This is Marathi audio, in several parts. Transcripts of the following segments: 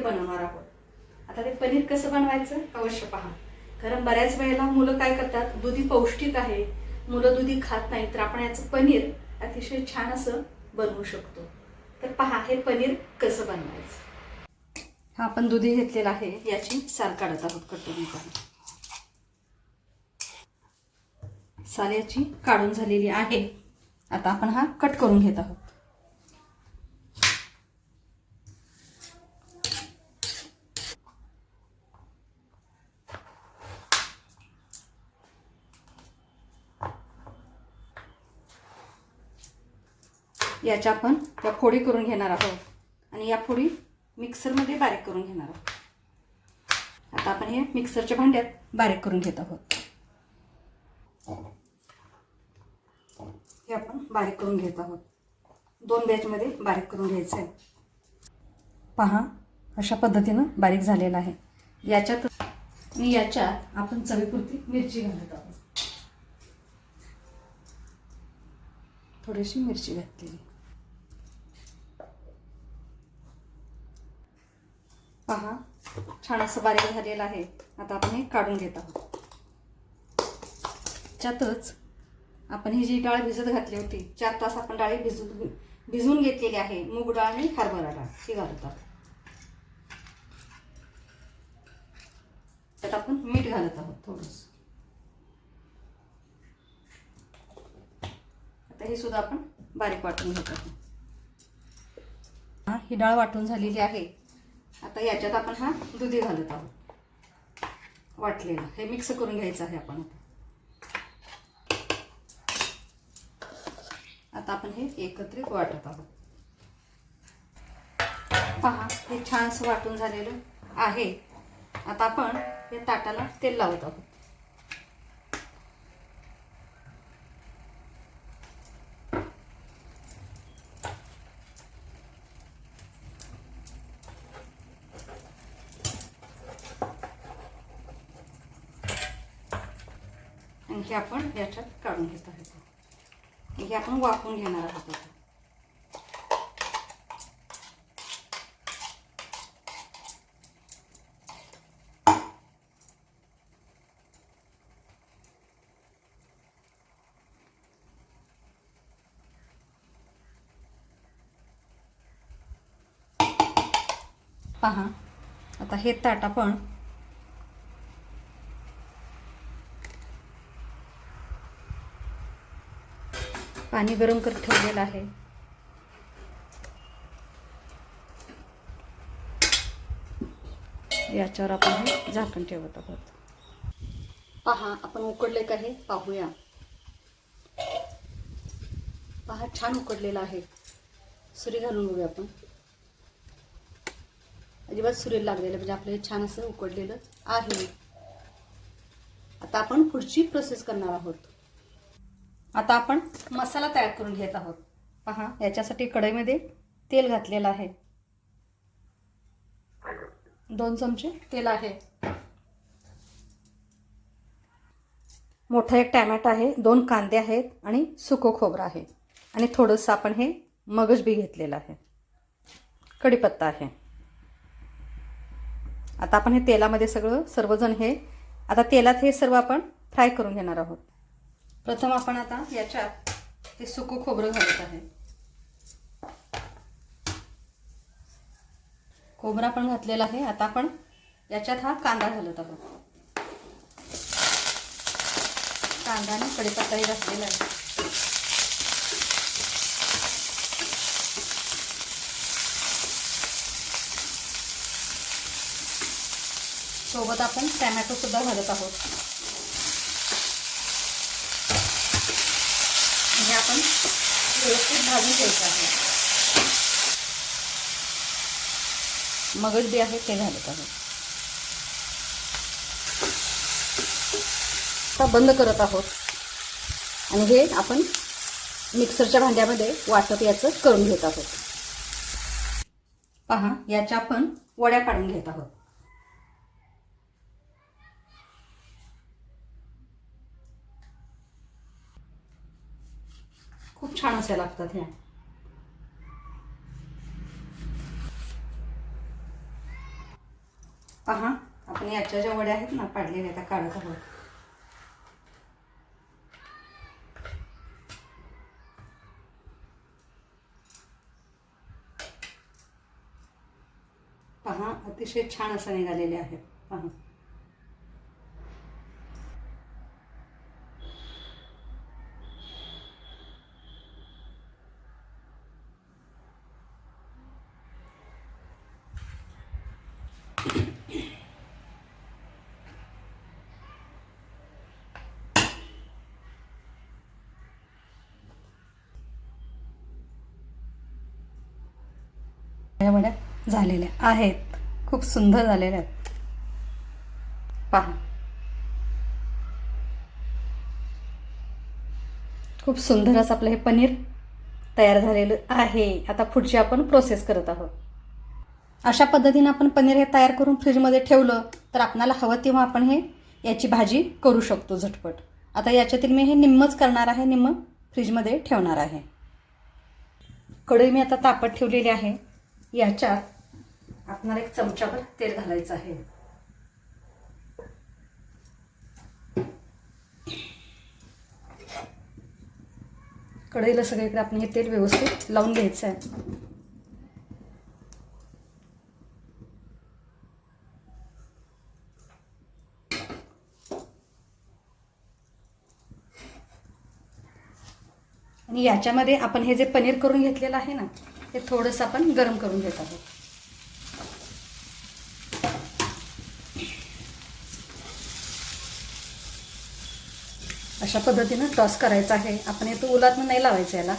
पनीर बनवणार आहोत. आता ते पनीर कसं बनवायचं? अवश्य पहा. कारण बऱ्याच वेळेला मुलं काय करतात? दुधी पौष्टिक आहे. मुलं दुधी खात नाही तर आपण याचं पनीर अतिशय छान असं बनवू शकतो. तर पहा हे पनीर कसं बनवायचं? हा आपण दुधी घेतलेला आहे. याची साल काढत आहोत कटोरी काढून साल याची काढून झालेली आहे. आता आपण हा कट करून घेत आहोत. याच्या आपण या फोडी करून घेणार आहोत. आणि या फोडी मिक्सरमध्ये बारीक करून घेणार आहोत. आता आपण हे मिक्सरच्या भांड्यात बारीक करून घेत आहोत. हे आपण बारीक करून घेत आहोत. दोन बॅचमध्ये बारीक करून घ्यायचं आहे. पहा अशा पद्धतीनं बारीक झालेलं आहे. याच्यात मी याच्यात आपण चवीपुरती मिरची घालत आहोत. थोडीशी मिरची घातलेली. पहा. छान असं बारीक झालेलं आहे. आता आपण हे काढून घेत आहोत. त्यातच आपण ही जी डाळ भिजत घातली होती चार तास आपण डाळी भिजून भिजवून घेतलेली आहे. मूग डाळ आणि हरभरा डाळ. ही घालतात त्यात आपण मीठ घालत आहोत थोडंसं. आता ही सुद्धा आपण बारीक वाटून घेत आहोत. ही डाळ वाटून झालेली आहे. आता याच्यात आपण हा दुधी घालत आहोत. वाटलेला. हे मिक्स करून घ्यायचं आहे आपण आता. आता आपण हे एकत्रित वाटत आहोत. पहा हे छानसं वाटून झालेलं आहे. आता आपण हे ताटाला तेल लावत आहोत. हे आपण याच्यात काढून घेत आहोत. हे आपण वाफवून घेणार आहोत आता. पहा आता हे ताट आपण पाणी गरम करत ठेवलेलं आहे. याच्यावर आपण हे झाकण ठेवत आहोत. पहा आपण उकडले का हे? पाहूया. पहा छान उकडलेलं आहे. सुरी घालून बघूया आपण. अजिबात सुरीला लागलेलं म्हणजे आपलं हे छान असं उकडलेलं आहे. आता आपण पुढची प्रोसेस करणार आहोत. आता आपण मसाला तयार करून घेत आहोत. पहा याच्यासाठी कढईमध्ये तेल घातलेलं आहे. दोन चमचे तेल आहे. मोठा एक टॅमॅटो आहे दोन कांदे आहेत आणि सुको खोबरं आहे. आणि थोडंसं आपण हे मगज बी घेतलेलं आहे. कढीपत्ता आहे. आता आपण हे तेलामध्ये सगळं सर्वजण हे आता तेलात हे सर्व आपण फ्राय करून घेणार आहोत. प्रथम आपण आता याच्यात ते सुकं खोबरं घालत आहे. खोबरा पण घातलेला आहे. आता आपण याच्यात हा कांदा घालत आहोत. कांदा आणि कढीपत्ताही घातलेला आहे. सोबत आपण टॅमॅटो सुद्धा घालत आहोत हे आपण व्यवस्थित भाजून घ्यायचं आहे. मगज बी आहे ते घालत आहोत आता बंद करत आहोत. आणि हे आपण मिक्सरच्या भांड्यामध्ये वाटप याचं करून घेत आहोत. पहा याच्या आपण वड्या पाडून घेत आहोत. खूप छान असे लागतात ह्या. पहा आपण याच्या ज्या वड्या आहेत ना पाडलेल्या त्या काढत आहोत. पहा अतिशय छान असं निघालेले आहेत. पहा. या वड्या झालेल्या आहेत. खूप सुंदर झालेल्या आहेत. पहा. खूप सुंदर असं आपलं हे पनीर तयार झालेलं आहे. आता पुढची आपण प्रोसेस करत आहोत. अशा पद्धतीनं आपण पनीर हे तयार करून फ्रीजमध्ये ठेवलं तर आपणाला हवं तेव्हा आपण हे याची भाजी करू शकतो झटपट. आता याच्यातील मी हे निम्मच करणार आहे निम्म फ्रीजमध्ये ठेवणार आहे. कढई मी आता तापत ठेवलेली आहे. याच्यात आपणाला एक चमचाभर तेल घालायचं आहे. कढईला सगळीकडे आपण हे तेल व्यवस्थित लावून घ्यायचं आहे आणि याच्यामध्ये आपण हे जे पनीर करून घेतलेलं आहे ना हे थोडंसं आपण गरम करून घेत आहोत. अशा पद्धतीनं टॉस करायचा आहे. आपण हे तो उलात नाही लावायचं याला.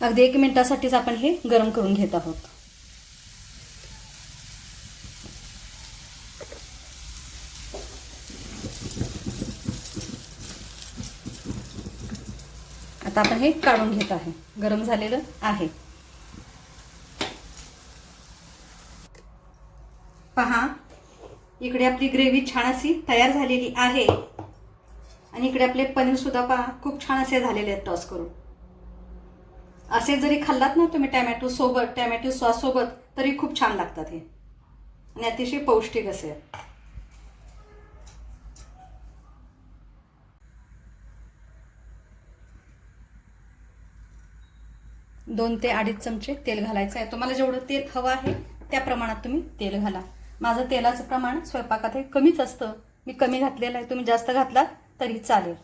अगदी एक मिनिटासाठीच आपण हे गरम करून घेत आहोत. आता आपण हे काढून घेत आहे. गरम झालेलं आहे. पहा इकडे आपली ग्रेव्ही छान अशी तयार झालेली आहे. आणि इकडे आपले पनीर सुद्धा पहा खूप छान असे झालेले आहेत टॉस करून. असे जरी खाल्लात ना तुम्ही टॅमॅटो सोबत टॅमॅटो सॉस सोबत तरी खूप छान लागतात हे. आणि अतिशय पौष्टिक असे दोन ते अडीच चमचे तेल घालायचं आहे. तुम्हाला जेवढं तेल हवं आहे त्या प्रमाणात तुम्ही तेल घाला. माझं तेलाचं प्रमाण स्वयंपाकात हे कमीच असतं. मी कमी घातलेलं आहे. तुम्ही जास्त घातलात तरी चालेल.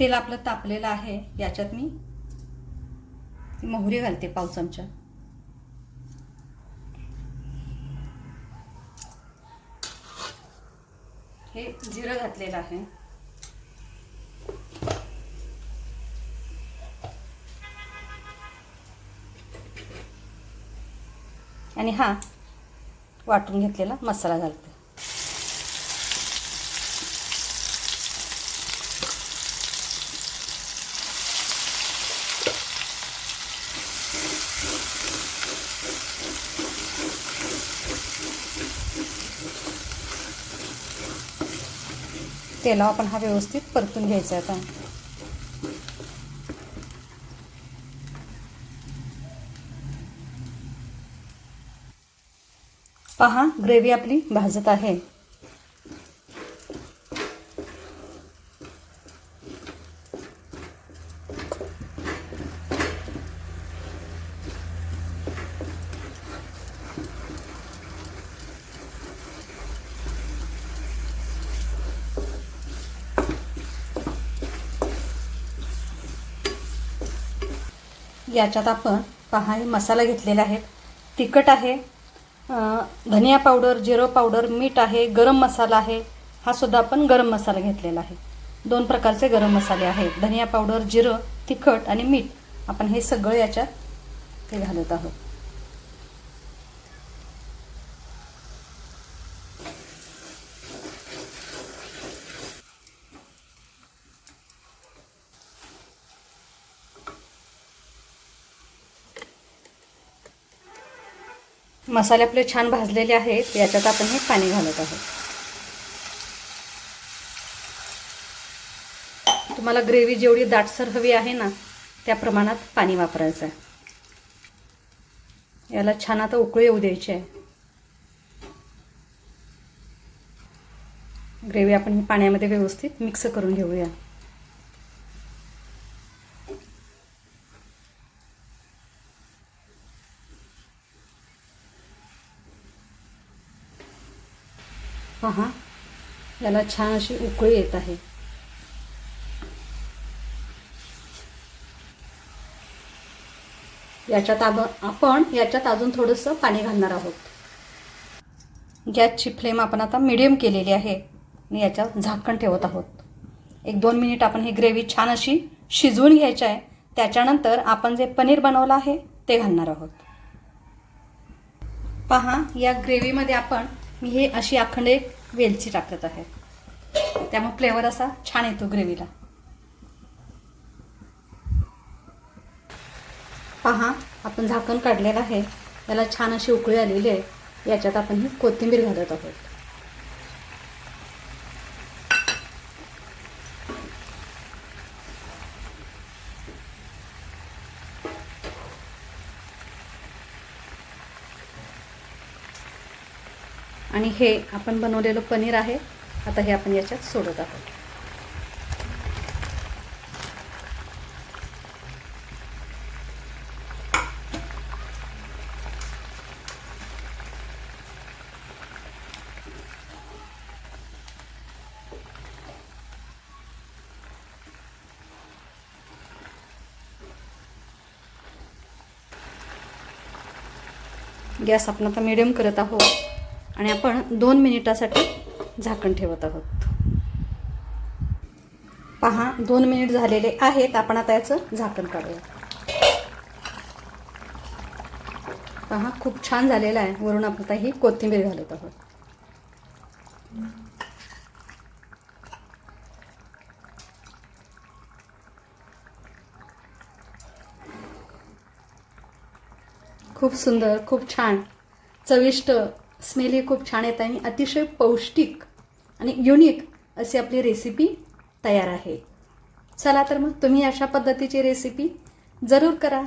तेल आपलं तापलेलं आहे. याच्यात मी मोहरी घालते पाव चमचा. हे जिरं घातलेलं आहे. आणि हा वाटून घेतलेला मसाला घालते. तेलावर आपण हा व्यवस्थित परतून घ्यायचा आता. पहा ग्रेव्ही आपली भाजत आहे. याच्यात आपण पहा हे मसाला घेतलेला आहे. तिखट आहे. धनिया पावडर जिरं पावडर मीठ आहे गरम मसाला आहे हा सुद्धा आपण गरम मसाला घेतलेला आहे. दोन प्रकारचे गरम मसाले आहेत. धनिया पावडर जिरं तिखट आणि मीठ. आपण हे सगळं याच्यात ते घालत आहोत. मसाले आपले छान भाजलेले आहेत याच्यात आपण हे पाणी घालत आहोत. तुम्हाला ग्रेव्ही जेवढी दाटसर हवी आहे ना त्या प्रमाणात पाणी वापरायचं आहे याला छान आता उकळी येऊ द्यायची आहे. ग्रेव्ही आपण पाण्यामध्ये व्यवस्थित मिक्स करून घेऊया. याला छान अशी उकळी येत आहे. याच्यात आग आपण याच्यात अजून थोडंसं पाणी घालणार आहोत. गॅसची फ्लेम आपण आता मिडियम केलेली आहे. आणि याच्यात झाकण ठेवत आहोत. एक दोन मिनिट आपण ही ग्रेव्ही छान अशी शिजवून घ्यायची आहे. त्याच्यानंतर आपण जे पनीर बनवलं आहे ते घालणार आहोत. पहा या ग्रेव्हीमध्ये आपण मी हे अशी अखंड एक वेलची टाकत आहे. त्यामुळे फ्लेवर असा छान येतो ग्रेव्हीला पहा आपण झाकण काढलेलं आहे. त्याला छान अशी उकळी आलेली आहे. याच्यात आपण ही कोथिंबीर घालत आहोत. आणि हे आपण बनवलेलं पनीर आहे. आता हे आपण याच्यात सोडत आहोत. गॅस आपण आता मिडियम करत आहोत. आणि आपण दोन मिनिटासाठी झाकण ठेवत आहोत. पहा दोन मिनिट झालेले आहेत. आपण आता याचं झाकण काढूया. पहा खूप छान झालेलं आहे. वरून आपण आता ही कोथिंबीर घालत आहोत. खूप सुंदर खूप छान चविष्ट स्मेलही खूप छान येत आहे आणि अतिशय पौष्टिक आणि युनिक अशी आपली रेसिपी तयार आहे. चला तर मग तुम्ही अशा पद्धतीची रेसिपी जरूर करा.